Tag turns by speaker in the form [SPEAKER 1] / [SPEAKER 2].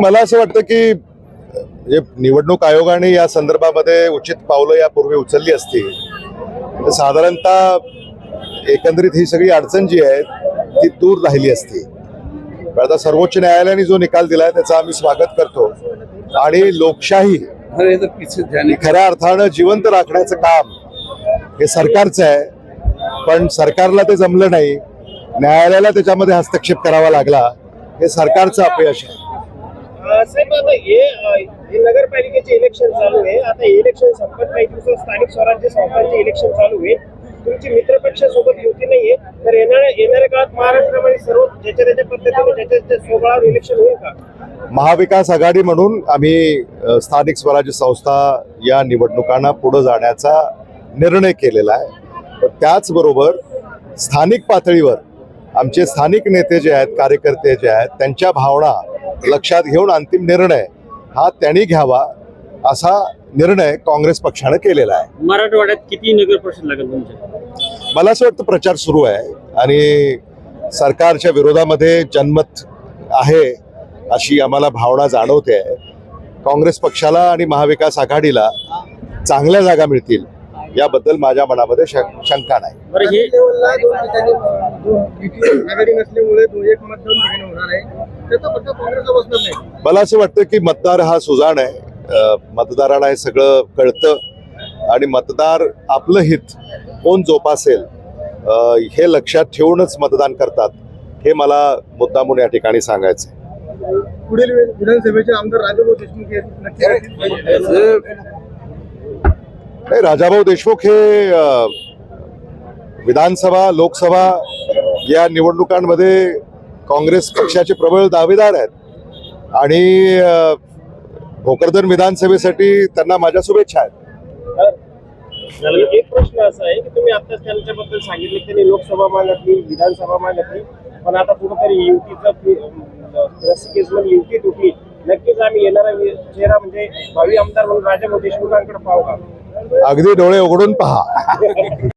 [SPEAKER 1] मला असं वाटतं की निवडणूक आयोगाने या संदर्भामध्ये उचित पावलं यापूर्वी उचलली असती तर साधारणतः एकंदरीत ही सगळी अडचण जी आहे ती दूर राहिली असती. आता सर्वोच्च न्यायालयाने जो निकाल दिलाय त्याचं आम्ही स्वागत करतो. आणि लोकशाही खऱ्या अर्थानं जिवंत राखण्याचं काम हे सरकारचं आहे. पण सरकारला ते जमलं नाही. न्यायालयाला त्याच्यामध्ये हस्तक्षेप करावा लागला. हे सरकारचं अपयश आहे.
[SPEAKER 2] साहेब आता हे नगरपालिकेचे इलेक्शन चालू आहे. आता इलेक्शन संपत काही दिवसात स्थानिक स्वराज्य संस्थांचे इलेक्शन चालू आहे. तुमची मित्रपक्षासोबत युती नाहीये. तर येणाऱ्या येणाऱ्या काळात महाराष्ट्रामध्ये सर्व ज्याच्या त्याच्या पद्धतीने ज्याच्या त्याच्या स्वबळावर इलेक्शन होईल का?
[SPEAKER 1] महाविकास आघाडी म्हणून आम्ही स्थानिक स्वराज्य संस्था या निवडणुकांना पुढे जाण्याचा निर्णय केलेला आहे. तर त्याचबरोबर स्थानिक पातळीवर आमचे स्थानिक नेते जे आहेत कार्यकर्ते जे आहेत त्यांच्या भावना लक्षात घेऊन अंतिम निर्णय हा त्यांनी घ्यावा असा निर्णय काँग्रेस पक्षानं केलेला आहे.
[SPEAKER 3] मराठवाड्यात किती नगर परिषद लागेल
[SPEAKER 1] मला असं वाटतं प्रचार सुरू आहे आणि सरकारच्या विरोधामध्ये जनमत आहे अशी आम्हाला भावना जाणवते. आहे काँग्रेस पक्षाला आणि महाविकास आघाडीला चांगल्या जागा मिळतील याबद्दल माझ्या मनामध्ये शं- शंका नाही.
[SPEAKER 2] आघाडी नसल्यामुळे एक मत दोन ठिकाणी होणार आहे. त्याचा फक्त काँग्रेसला बसणार नाही.
[SPEAKER 1] मला असं वाटतं की मतदार हा सुजाण आहे. मतदारांना हे सगळं कळतं. आणि मतदार आपलं हित कोण जोपासेल हे लक्षात ठेवूनच मतदान करतात हे मला मुद्दामून या ठिकाणी सांगायचं.
[SPEAKER 2] पुढील विधानसभेचे आमदार राजाभाऊ देशमुख हे.
[SPEAKER 1] नाही राजाभाऊ देशमुख हे विधानसभा लोकसभा या निवडणुकांमध्ये काँग्रेस पक्षाचे प्रबळ दावेदार आहेत. आणि भोकरदन विधानसभेसाठी त्यांना माझ्या शुभेच्छा आहेत.
[SPEAKER 2] एक प्रश्न असा आहे की तुम्ही आताच त्यांच्याबद्दल सांगितले की त्यांनी लोकसभा मागितली विधानसभा मागितली पण आता कुठंतरी युतीचं युती तुटली. नक्कीच आम्ही येणारा चेहरा म्हणजे भावी आमदार म्हणून राजाभाऊ देशमुखांकडे पाहू का?
[SPEAKER 1] अगदी डोळे उघडून पहा.